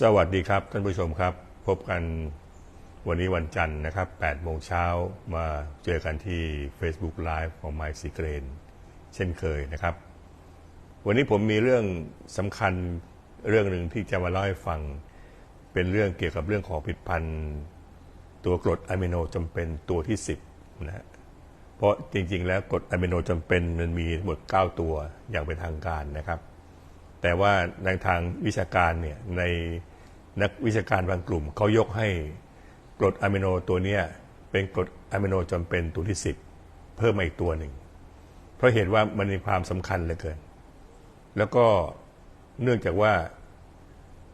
สวัสดีครับท่านผู้ชมครับ พบกันวันนี้วันจันทร์นะครับ8โมงเช้ามาเจอกันที่ Facebook Live ของ My s e c r e n เช่นเคยนะครับ วันนี้ผมมีเรื่องสำคัญเรื่องหนึ่งที่จะมาเล่าให้ฟัง เป็นเรื่องเกี่ยวกับเรื่องของผลิตภัณฑ์ตัวกรดอะมิโนจำเป็นตัวที่ 10นะฮะเพราะจริงๆ แล้วกรดอะมิโนจำเป็นมันมีหมด 9 ตัวอย่างเป็นทางการนะครับ แต่ว่าในทางวิชาการเนี่ยใน นักวิชาการบางกลุ่มเขายกให้กรดอะมิโนตัวนี้เป็นกรดอะมิโนจำเป็นตัวที่ 10 เพิ่มมาอีกตัวหนึ่ง เพราะเห็นว่ามันมีความสำคัญเหลือเกิน แล้วก็เนื่องจากว่า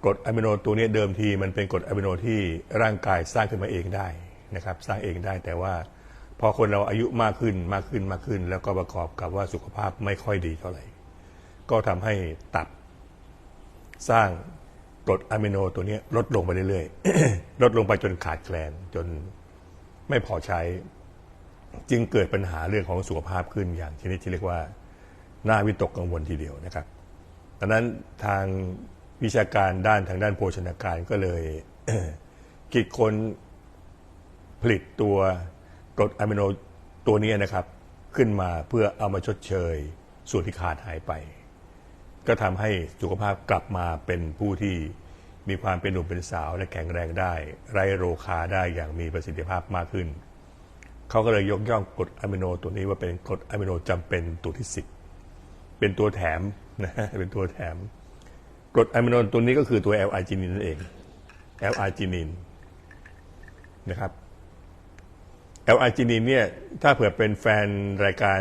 กรดอะมิโนตัวนี้เดิมทีมันเป็นกรดอะมิโนที่ร่างกายสร้างขึ้นมาเองได้นะครับ สร้างเองได้แต่ว่าพอคนเราอายุมากขึ้นมากขึ้นมากขึ้น แล้วก็ประกอบกับว่าสุขภาพไม่ค่อยดีเท่าไหร่ ก็ทำให้ตับสร้าง รดอะมิโนตัวนี้ลดลงไปเรื่อยๆ ลดลงไปจนขาดแคลนจนไม่พอใช้ จึงเกิดปัญหาเรื่องของสุขภาพขึ้นอย่างชนิดที่เรียกว่าน่าวิตกกังวลทีเดียวนะครับดังนั้นทางวิชาการด้านทางด้านโภชนาการก็เลยคิดค้นผลิตตัวกรดอะมิโนตัวนี้นะครับ ขึ้นมาเพื่อเอามาชดเชย ส่วนที่ขาดหายไป ก็ทำให้สุขภาพกลับมาเป็นผู้ที่ มีความเป็นหนุ่มเป็นสาวและแข็งแรงได้ ไร้โรคาได้อย่างมีประสิทธิภาพมากขึ้น เขาก็เลยยกย่องกรดอะมิโนตัวนี้ว่าเป็นกรดอะมิโนจำเป็นตัวที่สิบเป็นตัวแถมนะเป็นตัวแถมกรดอะมิโนตัวนี้ก็คือตัว L อาร์จินินนั่นเอง L อาร์จินินนะครับ L อาร์จินินเนี่ยถ้าเผื่อเป็นแฟนรายการ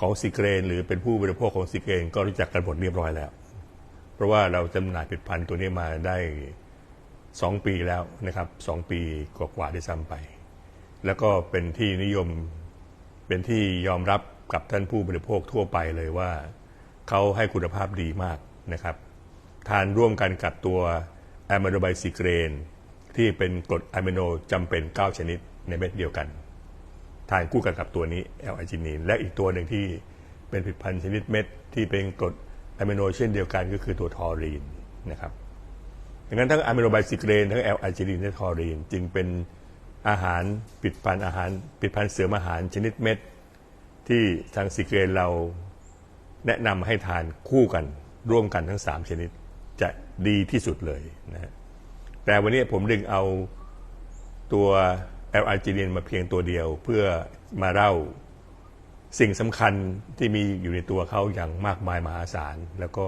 ของซิเกรน หรือเป็นผู้บริโภคของซิเกรน ก็รู้จักกันหมดเรียบร้อยแล้ว ราะว่าเราจำหน่ายผลิตภัณฑ์ตัวนี้มาได้ 2 ปีแล้วนะครับสปีกว่าๆได้ซ้ำไป แล้วก็เป็นที่นิยมเป็นที่ยอมรับกับท่านผู้บริโภคทั่วไปเลยว่าเขาให้คุณภาพดีมากนะครับ ทานร่วมกันกับตัวแอมิโนไบซิเกรนที่เป็นกรดอะมิโนจำเป็น 9 ชนิดในเม็ดเดียวกัน ทานคู่กันกับตัวนี้แอลไอจินีนและอีกตัวหนึ่งที่เป็นผลิตภัณฑ์ชนิดเม็ดที่เป็นกรด อะมิโนเช่นเดียวกันก็คือตัวทอรีนนะครับดังนั้นทั้งอะมิโนไบซิเกรนทั้งแอลอาจินีนและทอรีน จึงเป็นอาหารผลิตภัณฑ์อาหารผลิตภัณฑ์เสริมอาหารชนิดเม็ด ที่ทางซิเกรนเราแนะนำให้ทานคู่กันร่วมกันทั้ง 3 ชนิดจะดีที่สุดเลยนะแต่วันนี้ผมดึงเอาตัวแอลอาจินินมาเพียงตัวเดียวเพื่อมาเล่า สิ่งสำคัญที่มีอยู่ในตัวเขาอย่างมากมายมหาศาล แล้วก็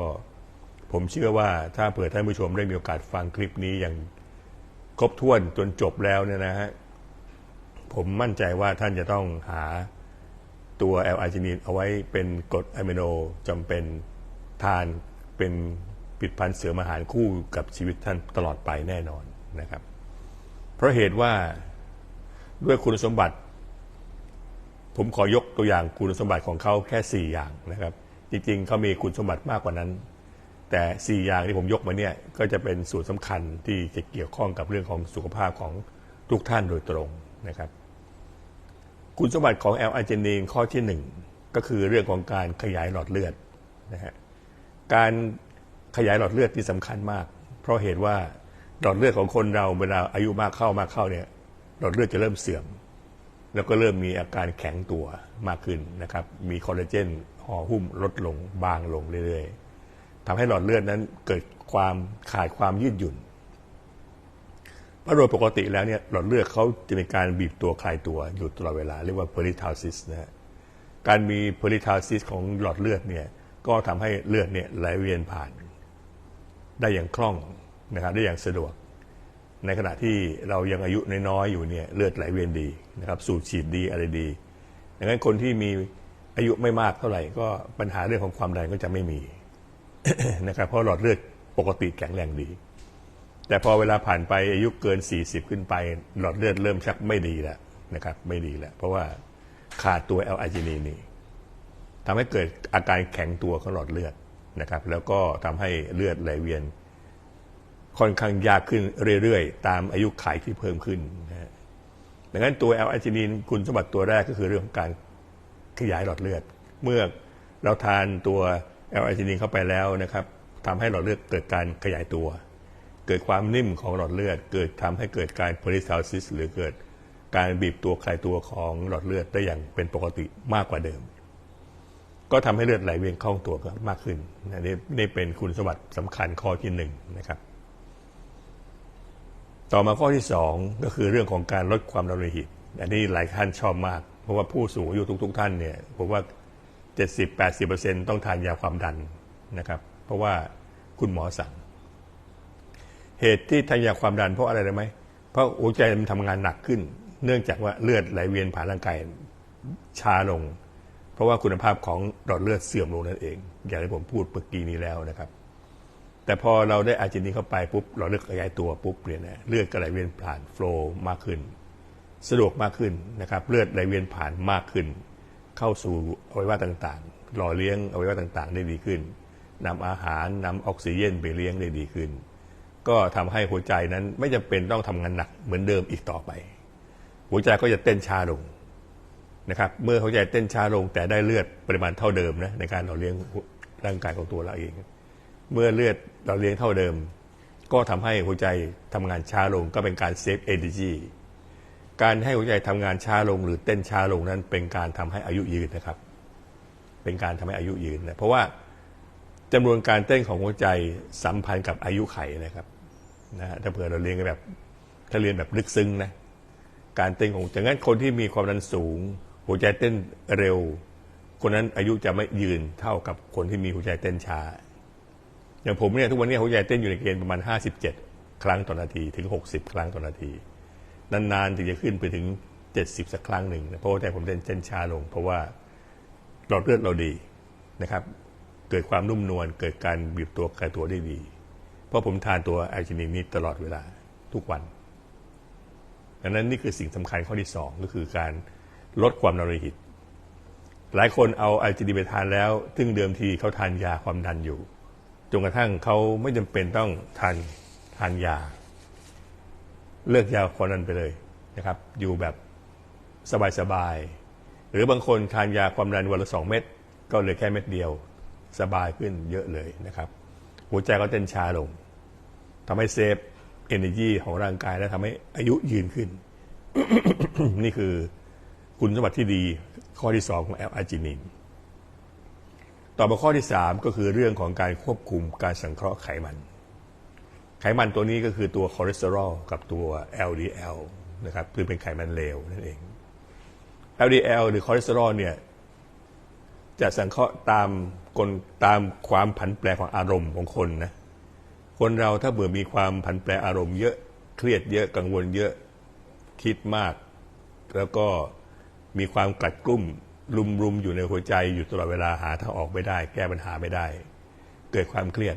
ผมเชื่อว่าถ้าเผื่อท่านผู้ชมได้มีโอกาสฟังคลิปนี้อย่างครบถ้วนจนจบแล้วเนี่ยนะฮะผมมั่นใจว่าท่านจะต้องหาตัวแอลอาร์จินินเอาไว้เป็นกรดอะมิโนจำเป็นทานเป็นผลิตภัณฑ์เสริมอาหารคู่กับชีวิตท่านตลอดไปแน่นอนนะครับ เพราะเหตุว่าด้วยคุณสมบัติ ผมขอยกตัวอย่างคุณสมบัติของเขาแค่ 4 อย่างนะครับ จริงๆเขามีคุณสมบัติมากกว่านั้น แต่ 4 อย่างที่ผมยกมาเนี่ยก็จะเป็นส่วนสำคัญที่จะเกี่ยวข้องกับเรื่องของสุขภาพของทุกท่านโดยตรงนะครับ คุณสมบัติของแอลอาร์เจนีนข้อที่ 1 ก็คือเรื่องของการขยายหลอดเลือดนะฮะการขยายหลอดเลือดที่สำคัญมาก เพราะเหตุว่าหลอดเลือดของคนเราเวลาอายุมากเข้ามากเข้าเนี่ยหลอดเลือดจะเริ่มเสื่อม แล้วก็เริ่มมีอาการแข็งตัวมากขึ้นนะครับ มีคอลลาเจนห่อหุ้มลดลงบางลงเรื่อยๆทำให้หลอดเลือดนั้นเกิดความขาดความยืดหยุ่นเพราะโดยปกติแล้วเนี่ยหลอดเลือดเขาจะมีการบีบตัวคลายตัวอยู่ตลอดเวลา เรียกว่าเพอริทาซิสนะฮะการมีเพอริทาซิสของหลอดเลือดเนี่ยก็ทำให้เลือดเนี่ยไหลเวียนผ่าน ได้อย่างคล่องนะครับได้อย่างสะดวก ในขณะที่เรายังอายุน้อยๆอยู่เนี่ยเลือดไหลเวียนดีนะครับสูบฉีดดีอะไรดีดังนั้นคนที่มีอายุไม่มากเท่าไหร่ก็ปัญหาเรื่องของความดันก็จะไม่มีนะครับเพราะหลอดเลือดปกติแข็งแรงดี แต่พอเวลาผ่านไปอายุเกิน 40 ขึ้นไป หลอดเลือดเริ่มชักไม่ดีแล้วนะครับไม่ดีแล้ว เพราะว่าขาดตัวแอลอาจินีนี่ทำให้เกิดอาการแข็งตัวของหลอดเลือดนะครับ แล้วก็ทำให้เลือดไหลเวียน ค่อนข้างยากขึ้นเรื่อยๆ ตามอายุขัยที่เพิ่มขึ้นนะดังนั้นตัวแอลอาจินินคุณสมบัติตัวแรกก็คือเรื่องของการขยายหลอดเลือด เมื่อเราทานตัวแอลอาจินินเข้าไปแล้วนะครับทำให้หลอดเลือดเกิดการขยายตัว เกิดความนิ่มของหลอดเลือด เกิดทำให้เกิดการ peristalsis หรือเกิดการบีบตัวคลายตัวของหลอดเลือดได้อย่างเป็นปกติมากกว่าเดิม ก็ทำให้เลือดไหลเวียนคล่องตัวมากขึ้นนี่นี่เป็นคุณสมบัติสำคัญข้อที่หนึ่งนะครับ ต่อมาข้อที่สองก็คือเรื่องของการลดความดันโลหิต อันนี้หลายท่านชอบมาก เพราะว่าผู้สูงอายุทุก ๆ ท่านเนี่ยผมว่า 70-80%ต้องทานยาความดันนะครับ เพราะว่าคุณหมอสั่ง เหตุที่ทานยาความดันเพราะอะไรรู้ไหมเพราะหัวใจมันทำงานหนักขึ้น เนื่องจากว่าเลือดไหลเวียนผ่านร่างกายช้าลง เพราะว่าคุณภาพของหลอดเลือดเสื่อมลงนั่นเอง อย่างที่ผมพูดเมื่อกี้นี้แล้วนะครับ แต่พอเราได้อาร์จินีเข้าไปปุ๊บหลอดเลือดขยายตัวปุ๊บเนี่ยนะเลือดก็ไหลเวียนผ่านโฟล์มากขึ้น สะดวกมากขึ้นนะครับเลือดไหลเวียนผ่านมากขึ้น เข้าสู่อวัยวะต่างๆ หล่อเลี้ยงอวัยวะต่างๆ ได้ดีขึ้นนำอาหารนำออกซิเจนไปเลี้ยงได้ดีขึ้น ก็ทำให้หัวใจนั้นไม่จำเป็นต้องทำงานหนักเหมือนเดิมอีกต่อไป หัวใจก็จะเต้นช้าลงนะครับเมื่อหัวใจเต้นช้าลงแต่ได้เลือดปริมาณเท่าเดิมนะในการหล่อเลี้ยงร่างกายของตัวเราเอง เมื่อเลือดเราเลี้ยงเท่าเดิม ก็ทำให้หัวใจทำงานช้าลงก็เป็นการเซฟเอเนจีการให้หัวใจทำงานช้าลงหรือเต้นช้าลงนั้น เป็นการทำให้อายุยืนนะครับ เป็นการทำให้อายุยืนนะเพราะว่าจำนวนการเต้นของหัวใจสัมพันธ์กับอายุไขนะครับนะถ้าเผื่อเราเรียนกันแบบถ้าเรียนแบบลึกซึ้งนะการเต้นของจากนั้นคนที่มีความดันสูง หัวใจเต้นเร็ว คนนั้นอายุจะไม่ยืนเท่ากับคนที่มีหัวใจเต้นช้า อย่างผมเนี่ยทุกวันนี้หัวใจเต้นอยู่ในเกณฑ์ประมาณ 57 ครั้งต่อนาทีถึง 60 ครั้งต่อนาที นานๆถึงจะขึ้นไปถึง 70 สักครั้งหนึ่งนะเพราะว่าใจผมเต้นเต้นช้าลง เพราะว่าหลอดเลือดเราดีนะครับ เกิดความนุ่มนวลเกิดการบีบตัวคลายตัวได้ดี เพราะผมทานตัวไอจินินนี้ตลอดเวลาทุกวันดังนั้นนี่คือสิ่งสำคัญข้อที่สองก็คือการลดความดันโลหิต หลายคนเอาไอจินีไปทานแล้ว ซึ่งเดิมทีเขาทานยาความดันอยู่ จนกระทั่งเขาไม่จำเป็นต้องทานทานยา เลิกยาความดันไปเลยนะครับ อยู่แบบสบายๆหรือบางคนทานยาความดันวันละสองเม็ดก็เหลือแค่เม็ดเดียว สบายขึ้นเยอะเลยนะครับ หัวใจก็เต้นช้าลงทำให้เซฟเอเนจีของร่างกายและทำให้อายุยืนขึ้น นี่คือคุณสมบัติที่ดีข้อที่สองของแอลอาร์จินิน ต่อมาข้อที่สามก็คือเรื่องของการควบคุมการสังเคราะห์ไขมัน ไขมันตัวนี้ก็คือตัวคอเลสเตอรอลกับตัว LDL นะครับคือเป็นไขมันเลวนั่นเอง LDL หรือคอเลสเตอรอลเนี่ยจะสังเคราะห์ตามกลตามความผันแปรของอารมณ์ของคนนะคนเราถ้าเบื่อมีความผันแปรอารมณ์เยอะเครียดเยอะกังวลเยอะคิดมาก แล้วก็มีความกัดกลุ่ม รุมรุมอยู่ในหัวใจอยู่ตลอดเวลาหาทางออกไม่ได้ แก้ปัญหาไม่ได้ เกิดความเครียด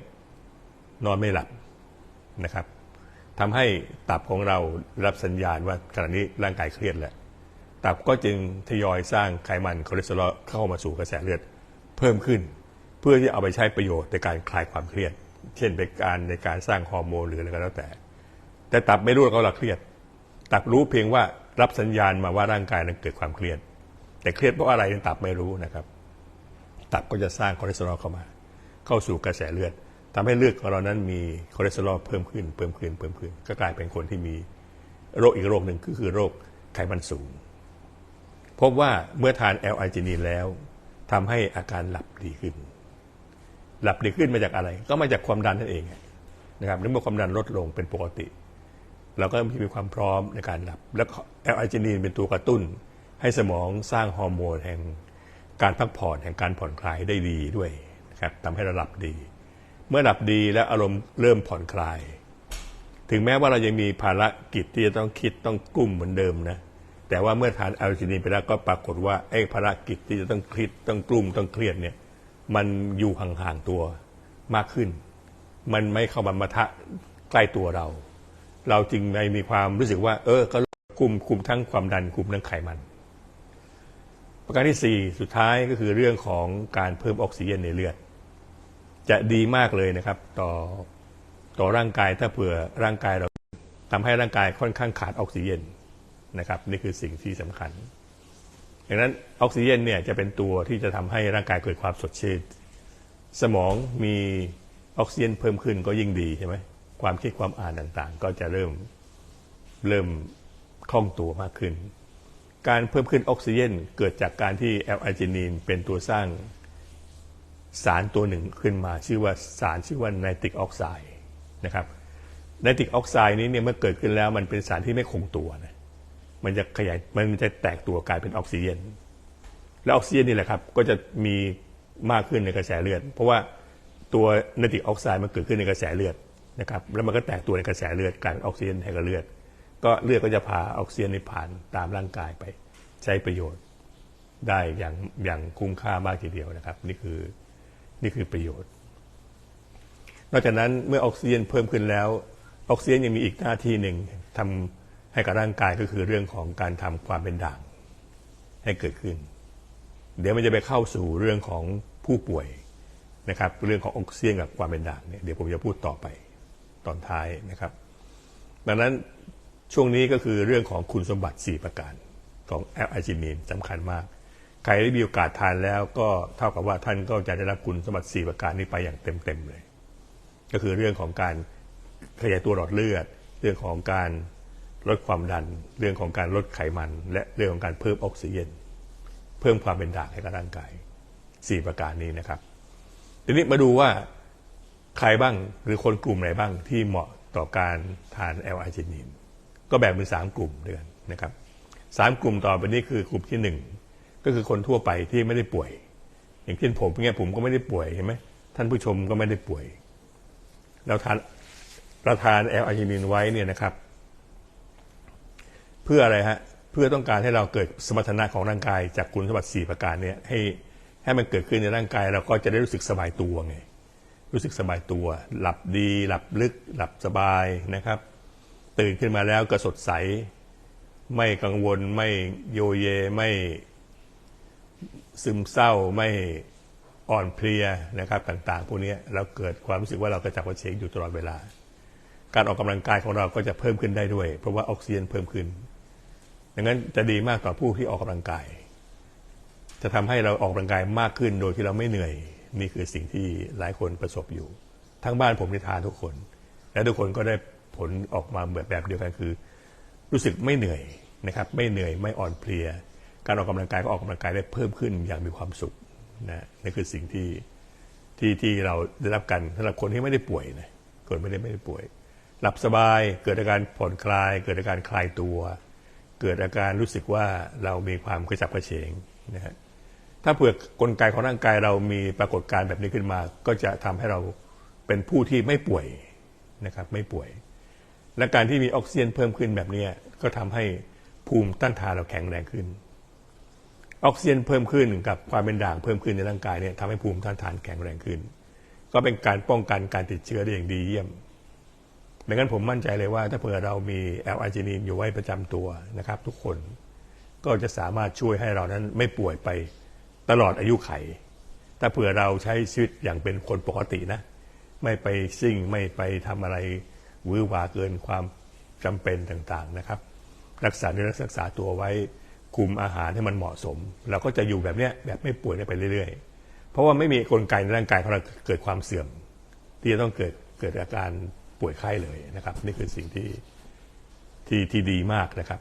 นอนไม่หลับนะครับทำให้ตับของเรารับสัญญาณว่าขณะนี้ร่างกายเครียดแล้วตับก็จึงทยอยสร้างไขมันคอเลสเตอรอลเข้ามาสู่กระแสเลือดเพิ่มขึ้น เพื่อที่เอาไปใช้ประโยชน์ในการคลายความเครียด เช่นเป็นการในการสร้างฮอร์โมนหรืออะไรก็แล้วแต่ แต่ตับไม่รู้ว่าเราเครียด ตับรู้เพียงว่ารับสัญญาณมาว่าร่างกายนั้นเกิดความเครียด แต่เครียดเพราะอะไรตับไม่รู้นะครับ ตับก็จะสร้างคอเลสเตอรอลเข้ามา เข้าสู่กระแสเลือดทำให้เลือดของเรานั้นมีคอเลสเตอรอลเพิ่มขึ้น เพิ่มขึ้นเพิ่มขึ้น ก็กลายเป็นคนที่มีโรคอีกโรคหนึ่งก็คือโรคไขมันสูง พบว่าเมื่อทานแอลไอจินีนแล้วทำให้อาการหลับดีขึ้น หลับดีขึ้นมาจากอะไร ก็มาจากความดันนั่นเองนะครับเมื่อความดันลดลงเป็นปกติเราก็มีความพร้อมในการหลับ แล้วแอลไอจินีนเป็นตัวกระตุ้น ให้สมองสร้างฮอร์โมนแห่งการพักผ่อนแห่งการผ่อนคลายได้ดีด้วยนะครับทำให้เราหลับดี เมื่อหลับดีและอารมณ์เริ่มผ่อนคลาย ถึงแม้ว่าเรายังมีภารกิจที่จะต้องคิดต้องกุ้มเหมือนเดิมนะแต่ว่าเมื่อทานแอลจินีนไปแล้วก็ปรากฏว่าไอ้ภารกิจที่จะต้องคิดต้องกลุ้มต้องเครียดเนี่ยมันอยู่ห่างๆตัวมากขึ้น มันไม่เข้ามามาทะใกล้ตัวเรา เราจึงไม่มีความรู้สึกว่า เออก็คุมคุมทั้งความดันคุมทั้งไขมัน ประการที่สี่สุดท้ายก็คือเรื่องของการเพิ่มออกซิเจนในเลือด จะดีมากเลยนะครับ ต่อต่อร่างกายถ้าเผื่อร่างกายเราทำให้ร่างกายค่อนข้างขาดออกซิเจนนะครับ นี่คือสิ่งที่สำคัญดังนั้นออกซิเจนเนี่ยจะเป็นตัวที่จะทำให้ร่างกายเกิดความสดชื่นสมองมีออกซิเจนเพิ่มขึ้นก็ยิ่งดีใช่ไหมความคิดความอ่านต่างๆ ก็จะเริ่มเริ่มคล่องตัวมากขึ้น การเพิ่มขึ้นออกซิเจนเกิดจากการที่แอลอาร์จินีนเป็นตัวสร้างสารตัวหนึ่งขึ้นมาชื่อว่าสารชื่อว่าไนตริกออกไซด์นะครับไนตริกออกไซด์นี้เนี่ยเมื่อเกิดขึ้นแล้วมันเป็นสารที่ไม่คงตัวนะมันจะขยายมันจะแตกตัวกลายเป็นออกซิเจนแล้วออกซิเจนนี่แหละครับก็จะมีมากขึ้นในกระแสเลือด เพราะว่าตัวไนตริกออกไซด์มันเกิดขึ้นในกระแสเลือดนะครับแล้วมันก็แตกตัวในกระแสเลือดกลายเป็นออกซิเจนให้กับเลือด ก็เลือดก็จะพาออกซิเจนในผ่านตามร่างกายไปใช้ประโยชน์ได้อย่างอย่างคุ้มค่ามากทีเดียวนะครับ นี่คือนี่คือประโยชน์ นอกจากนั้นเมื่อออกซิเจนเพิ่มขึ้นแล้ว ออกซิเจนยังมีอีกหน้าที่หนึ่งทำให้กับร่างกายก็คือเรื่องของการทำความเป็นด่างให้เกิดขึ้น เดี๋ยวมันจะไปเข้าสู่เรื่องของผู้ป่วยนะครับ เรื่องของออกซิเจนกับความเป็นด่างเนี่ยเดี๋ยวผมจะพูดต่อไปตอนท้ายนะครับ ดังนั้น ช่วงนี้ก็คือเรื่องของคุณสมบัติ 4 ประการของแอลอาจินีนสำคัญมาก ใครได้มีโอกาสทานแล้วก็เท่ากับว่าท่านก็จะได้รับคุณสมบัติ 4 ประการนี้ไปอย่างเต็มๆเลย ก็คือเรื่องของการขยายตัวหลอดเลือด เรื่องของการลดความดัน เรื่องของการลดไขมัน และเรื่องของการเพิ่มออกซิเจนเพิ่มความเป็นด่างให้กับร่างกาย 4 ประการนี้นะครับ ทีนี้มาดูว่าใครบ้างหรือคนกลุ่มไหนบ้างที่เหมาะต่อการทานแอลอาจินีน ก็แบ่งเป็นสามกลุ่มด้วยกันนะครับสามกลุ่มต่อไปนี้คือกลุ่มที่หนึ่งก็คือคนทั่วไปที่ไม่ได้ป่วย อย่างเช่นผมเนี่ยผมก็ไม่ได้ป่วยเห็นไหมท่านผู้ชมก็ไม่ได้ป่วย เราทานเราทานแอลอาร์จินีนไว้เนี่ยนะครับ เพื่ออะไรฮะเพื่อต้องการให้เราเกิดสมรรถนะของร่างกาย จากคุณสมบัติ4ประการเนี่ยให้ให้มันเกิดขึ้นในร่างกาย เราก็จะได้รู้สึกสบายตัวไงรู้สึกสบายตัว หลับดี หลับลึก หลับสบายนะครับ ตื่นขึ้นมาแล้วก็สดใส ไม่กังวล ไม่โยเย ไม่ซึมเศร้า ไม่อ่อนเพลียนะครับต่างๆพวกนี้เราเกิดความรู้สึกว่าเรากระจับกระเฉงอยู่ตลอดเวลา การออกกำลังกายของเราก็จะเพิ่มขึ้นได้ด้วย เพราะว่าออกซิเจนเพิ่มขึ้น ดังนั้นจะดีมากต่อผู้ที่ออกกำลังกาย จะทำให้เราออกกำลังกายมากขึ้นโดยที่เราไม่เหนื่อย นี่คือสิ่งที่หลายคนประสบอยู่ ทั้งบ้านผมได้ทานทุกคน และทุกคนก็ได้ ผลออกมาแบบแบบเดียวกันคือ รู้สึกไม่เหนื่อยนะครับไม่เหนื่อยไม่อ่อนเพลีย การออกกำลังกายก็ออกกำลังกายได้เพิ่มขึ้นอย่างมีความสุขนะนี่คือสิ่งที่ที่ที่เราได้รับกันสำหรับคนที่ไม่ได้ป่วยนะคนไม่ได้ไม่ได้ป่วย หลับสบายเกิดอาการผ่อนคลาย เกิดอาการคลายตัว เกิดอาการรู้สึกว่าเรามีความกระฉับกระเฉงนะฮะถ้าเผื่อกลไกของร่างกายเรามีปรากฏการณ์แบบนี้ขึ้นมา ก็จะทำให้เราเป็นผู้ที่ไม่ป่วยนะครับ ไม่ป่วย และการที่มีออกซิเจนเพิ่มขึ้นแบบนี้ก็ทำให้ภูมิต้านทานเราแข็งแรงขึ้น ออกซิเจนเพิ่มขึ้นกับความเป็นด่างเพิ่มขึ้นในร่างกายเนี่ยทำให้ภูมิต้านทานแข็งแรงขึ้น ก็เป็นการป้องกันการติดเชื้อได้อย่างดีเยี่ยมดังนั้นผมมั่นใจเลยว่า ถ้าเผื่อเรามีแอลอาร์จินีนอยู่ไว้ประจำตัวนะครับ ทุกคนก็จะสามารถช่วยให้เรานั้นไม่ป่วยไปตลอดอายุไข ถ้าเผื่อเราใช้ชีวิตอย่างเป็นคนปกตินะ ไม่ไปซิ่งไม่ไปทำอะไร วือหวาเกินความจำเป็นต่างๆนะครับ รักษาเนื้อรักษาตัวไว้คุมอาหารให้มันเหมาะสม เราก็จะอยู่แบบเนี้ยแบบไม่ป่วยไปเรื่อยๆ เพราะว่าไม่มีกลไกในร่างกายของเราเกิดความเสื่อม ที่จะต้องเกิดเกิดอาการป่วยไข้เลยนะครับ นี่คือสิ่งที่ที่ที่ดีมากนะครับ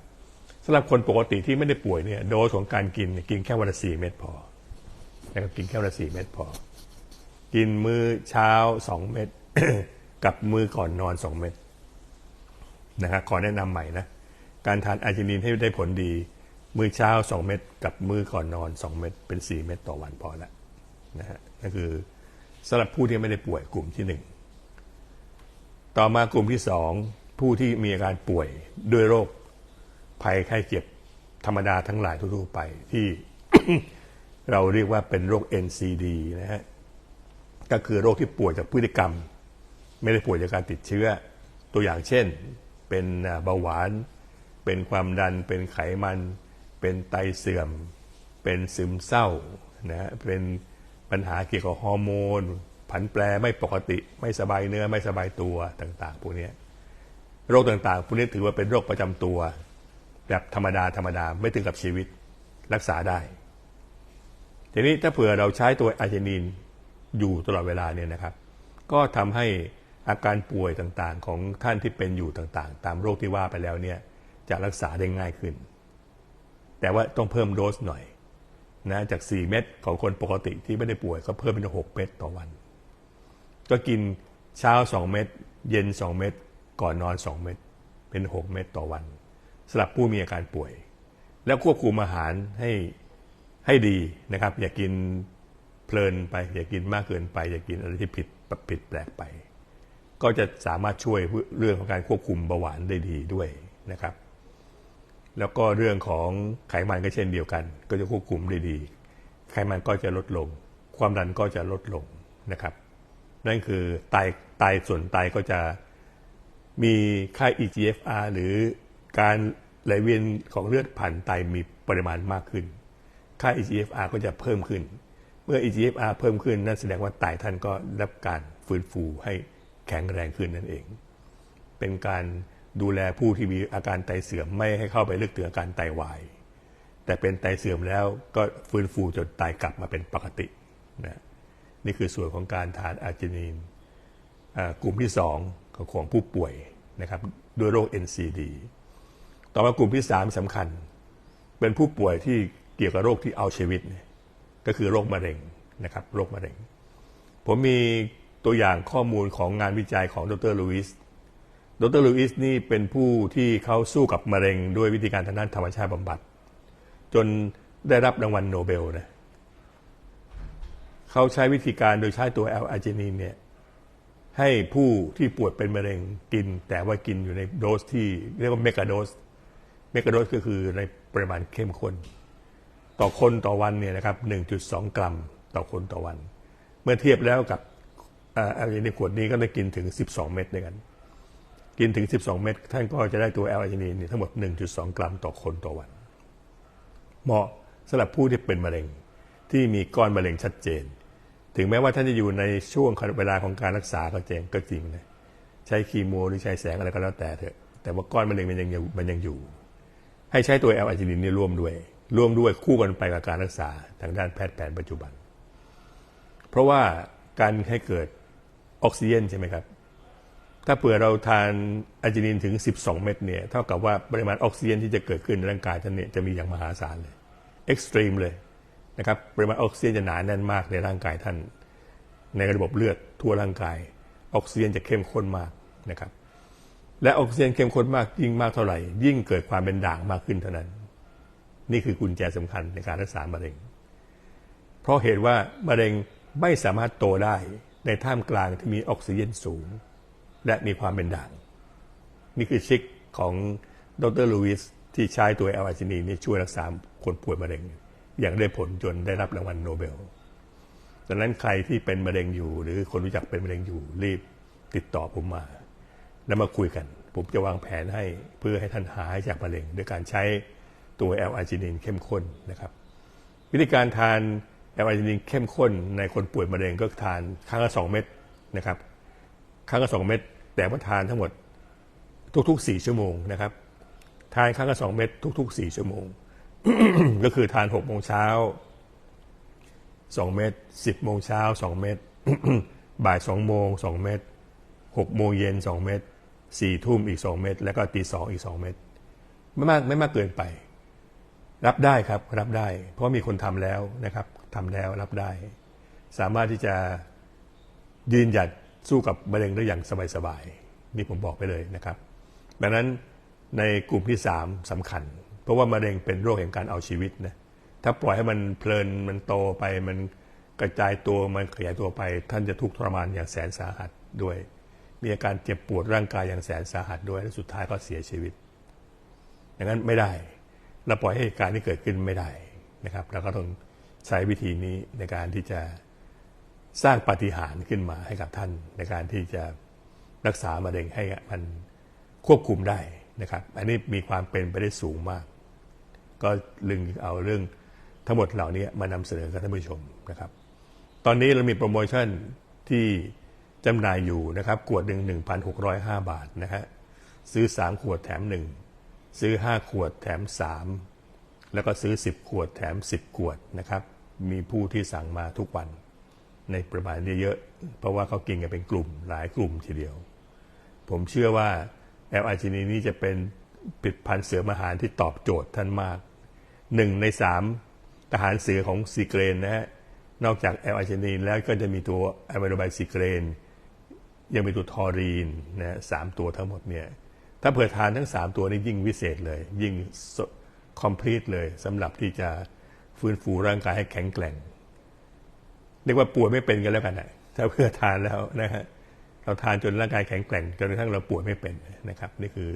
สำหรับคนปกติที่ไม่ได้ป่วยเนี่ยโดสของการกินกินแค่วันละสี่เม็ดพอนะครับกินแค่วันละสี่เม็ดพอ กินมื้อเช้าสองเม็ด กับมือก่อนนอนสองเม็ดนะครับขอแนะนำใหม่นะ การทานอาร์จินินให้ได้ผลดี มือเช้าสองเม็ดกับมือก่อนนอนสองเม็ดเป็นสี่เม็ดต่อวันพอละนะฮะนั่นคือสำหรับผู้ที่ไม่ได้ป่วยกลุ่มที่หนึ่งต่อมากลุ่มที่สองผู้ที่มีอาการป่วยด้วยโรคภัยไข้เจ็บธรรมดาทั้งหลายทั่วไปที่เราเรียกว่าเป็นโรค NCD นะฮะ ก็คือโรคที่ป่วยจากพฤติกรรม ไม่ได้ป่วยจากการติดเชื้อ ตัวอย่างเช่น เป็นเบาหวาน เป็นความดัน เป็นไขมัน เป็นไตเสื่อม เป็นซึมเศร้านะเป็นปัญหาเกี่ยวกับฮอร์โมน ผันแปรไม่ปกติไม่สบายเนื้อไม่สบายตัวต่างๆพวกนี้โรคต่างๆพวกนี้ถือว่าเป็นโรคประจำตัว แบบธรรมดาธรรมดาไม่ถึงกับชีวิตรักษาได้ ทีนี้ถ้าเผื่อเราใช้ตัวอาร์เจนีนอยู่ตลอดเวลาเนี่ยนะครับ ก็ทำให้ อาการป่วยต่างๆ ของท่านที่เป็นอยู่ต่างๆ ตามโรคที่ว่าไปแล้วเนี่ยจะรักษาได้ง่ายขึ้น แต่ว่าต้องเพิ่มโดสหน่อยนะจาก 4 เม็ดของคนปกติที่ไม่ได้ป่วยก็เพิ่มเป็น6เม็ดต่อวัน ก็กินเช้า 2 เม็ดเย็น 2 เม็ดก่อนนอน 2 เม็ดเป็น 6 เม็ดต่อวันสำหรับผู้มีอาการป่วย แล้วควบคุมอาหารให้ให้ดีนะครับ อย่ากินเพลินไป อย่ากินมากเกินไป อย่ากินอะไรที่ผิดผิดแปลกไป ก็จะสามารถช่วยเรื่องของการควบคุมเบาหวานได้ดีด้วยนะครับ แล้วก็เรื่องของไขมันก็เช่นเดียวกัน ก็จะควบคุมได้ดี ไขมันก็จะลดลง ความดันก็จะลดลงนะครับ นั่นคือไตไตส่วนไตก็จะมีค่า EGFR หรือการไหลเวียนของเลือดผ่านไตมีปริมาณมากขึ้น ค่า EGFR ก็จะเพิ่มขึ้น เมื่อ EGFR เพิ่มขึ้นนั่นแสดงว่าไตท่านก็รับการฟื้นฟูให้ แข็งแรงขึ้นนั่นเอง เป็นการดูแลผู้ที่มีอาการไตเสื่อมไม่ให้เข้าไปลึกถึงอาการไตวาย แต่เป็นไตเสื่อมแล้วก็ฟื้นฟูจนไตกลับมาเป็นปกตินะนี่คือส่วนของการทานอาร์จินีนกลุ่มที่ 2 ของของผู้ป่วยนะครับด้วยโรค NCD ต่อมากลุ่มที่ 3สำคัญ เป็นผู้ป่วยที่เกี่ยวกับโรคที่เอาชีวิต ก็คือโรคมะเร็งนะครับโรคมะเร็ง ผมมี ตัวอย่างข้อมูลของงานวิจัยของดรลูอิส ดรลูอิสนี่เป็นผู้ที่เขาสู้กับมะเร็งด้วยวิธีการทางด้านธรรมชาติบำบัด จนได้รับรางวัลโนเบลนะเขาใช้วิธีการโดยใช้ตัวแอลอาร์จินีนเนี่ยให้ผู้ที่ป่วยเป็นมะเร็งกิน แต่ว่ากินอยู่ในโดสที่เรียกว่าเมกะโดส เมกะโดสก็คือในปริมาณเข้มข้น ต่อคนต่อวันเนี่ยนะครับ 1.2 กรัม ต่อคนต่อวัน เมื่อเทียบแล้วกับ แอาร์จินีนขวดนี้ก็ได้กินถึง 12 เม็ดด้วยกัน กินถึง 12 เม็ดท่านก็จะได้ตัวแอลอจินีนทั้งหมด 1.2 กรัมต่อคนต่อวัน เหมาะสำหรับผู้ที่เป็นมะเร็งที่มีก้อนมะเร็งชัดเจน ถึงแม้ว่าท่านจะอยู่ในช่วงเวลาของการรักษาก็เจงก็จริงนะใช้คีโมหรือใช้แสงอะไรก็แล้วแต่เถอะแต่ว่าก้อนมะเร็งมันยังมันยังอยู่ ให้ใช้ตัวแอลอาจินินนี่ร่วมด้วย ร่วมด้วยคู่กันไปกับการรักษาทางด้านแพทย์แผนปัจจุบัน เพราะว่าการให้เกิด ออกซิเจนใช่ไหมครับ ถ้าเผื่อเราทานอาร์จินินถึง 12 เม็ดเนี่ย เท่ากับว่าปริมาณออกซิเจนที่จะเกิดขึ้นในร่างกายท่านเนี่ยจะมีอย่างมหาศาลเลยเอ็กซ์ตรีมเลยนะครับปริมาณออกซิเจนจะหนาแน่นมากในร่างกายท่าน ในระบบเลือดทั่วร่างกาย ออกซิเจนจะเข้มข้นมากนะครับ และออกซิเจนเข้มข้นมากยิ่งมากเท่าไหร่ ยิ่งเกิดความเป็นด่างมากขึ้นเท่านั้น นี่คือกุญแจสำคัญในการรักษามะเร็ง เพราะเหตุว่ามะเร็งไม่สามารถโตได้ ในท่ามกลางที่มีออกซิเจนสูง และมีความเป็นด่าง นี่คือชิกของดรลูอิสที่ใช้ตัวแอลอาจินีนี่ช่วยรักษาคนป่วยมะเร็ง อย่างได้ผลจนได้รับรางวัลโนเบลดังนั้นใครที่เป็นมะเร็งอยู่ หรือคนรู้จักเป็นมะเร็งอยู่รีบติดต่อผมมา แล้วมาคุยกัน ผมจะวางแผนให้เพื่อให้ท่านหายจากมะเร็ง ด้วยการใช้ตัวแอลอาจินินเข้มข้นนะครับ วิธีการทาน แอลอาจินินเข้มข้นในคนป่วยมะเร็งก็ทานครั้งละสองเม็ดนะครับครั้งละสองเม็ดแต่ว่าทานทั้งหมดทุกๆสี่ชั่วโมงนะครับ ทานครั้งละสองเม็ดทุกๆสี่ชั่วโมง ก็คือทานหกโมงเช้าสองเม็ดสิบโมงเช้าสองเม็ดบ่ายสองโมงสองเม็ดหกโมงเย็นสองเม็ดสี่ทุ่มอีกสองเม็ดแล้วก็ตีสองอีกสองเม็ดไม่มากไม่มากเกินไป รับได้ครับรับได้ เพราะมีคนทำแล้วนะครับ ทำแล้วรับได้ สามารถที่จะยืนหยัดสู้กับมะเร็งได้อย่างสบายๆนี่ผมบอกไปเลยนะครับ ดังนั้นในกลุ่มที่สามสำคัญ เพราะว่ามะเร็งเป็นโรคแห่งการเอาชีวิตนะถ้าปล่อยให้มันเพลินมันโตไปมันกระจายตัวมันขยายตัวไป ท่านจะทุกข์ทรมานอย่างแสนสาหัสด้วย มีอาการเจ็บปวดร่างกายอย่างแสนสาหัสด้วยและสุดท้ายก็เสียชีวิต อย่างนั้นไม่ได้ เราปล่อยให้เหตุการณ์ที่เกิดขึ้นไม่ได้นะครับเราก็ต้อง ใช้วิธีนี้ในการที่จะสร้างปฏิหารขึ้นมาให้กับท่าน ในการที่จะรักษามะเร็งให้มันควบคุมได้นะครับ อันนี้มีความเป็นไปได้สูงมาก ก็ลึงเอาเรื่องทั้งหมดเหล่านี้มานำเสนอกับท่านผู้ชมนะครับ ตอนนี้เรามีโปรโมชั่นที่จำหน่ายอยู่นะครับขวดหนึ่งหนึ่งพันหกร้อยห้าบาทนะฮะซื้อสามขวดแถมหนึ่งซื้อห้าขวดแถมสามแล้วก็ซื้อสิบขวดแถมสิบขวดนะครับ มีผู้ที่สั่งมาทุกวัน ในประมาณเยอะๆเพราะว่าเขากินกันเป็นกลุ่มหลายกลุ่มทีเดียว ผมเชื่อว่าแอลอาจินีนี้จะเป็นผลิดพันธุ์เสริมอาหารที่ตอบโจทย์ท่านมากหนึ่งในสามทหารเสือของซีเกรนนะฮะนอกจากแอลอาจินีนแล้วก็จะมีตัวอะมิโนไบซีเกรนยังมีตัวทอรีนนะสามตัวทั้งหมดเนี่ยถ้าเผื่อทานทั้งสามตัวนี้ยิ่งวิเศษเลย ยิ่งคอมพลีทเลยสำหรับที่จะ ฟื้นฟูร่างกายให้แข็งแกร่งเรียกว่าป่วยไม่เป็นกันแล้วกันนะถ้าเพื่อทานแล้วนะฮะเราทานจนร่างกายแข็งแกร่งจนกระทั่งเราป่วยไม่เป็นนะครับ นี่คือ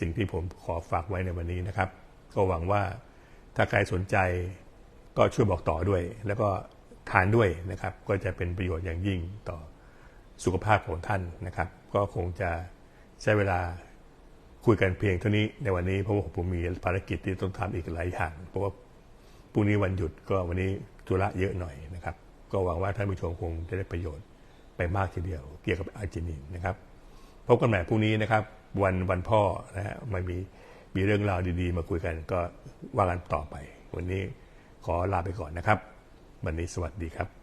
สิ่งที่ผมขอฝากไว้ในวันนี้นะครับ ก็หวังว่าถ้าใครสนใจก็ช่วยบอกต่อด้วย แล้วก็ทานด้วยนะครับ ก็จะเป็นประโยชน์อย่างยิ่งต่อสุขภาพของท่านนะครับ ก็คงจะใช้เวลาคุยกันเพียงเท่านี้ในวันนี้เพราะว่าผมมีภารกิจที่ต้องทำอีกหลายอย่างเพราะว่า รุ่งนี้วันหยุดก็วันนี้ธุระเยอะหน่อยนะครับ ก็หวังว่าท่านผู้ชมคงจะได้ประโยชน์ไปมากทีเดียว เกี่ยวกับอาร์จินินนะครับพบกันใหม่พรุ่งนี้นะครับ วันวันพ่อนะฮะมันมีมีเรื่องราวดีๆ มาคุยกันก็ว่ากันต่อไป วันนี้ขอลาไปก่อนนะครับ วันนี้สวัสดีครับ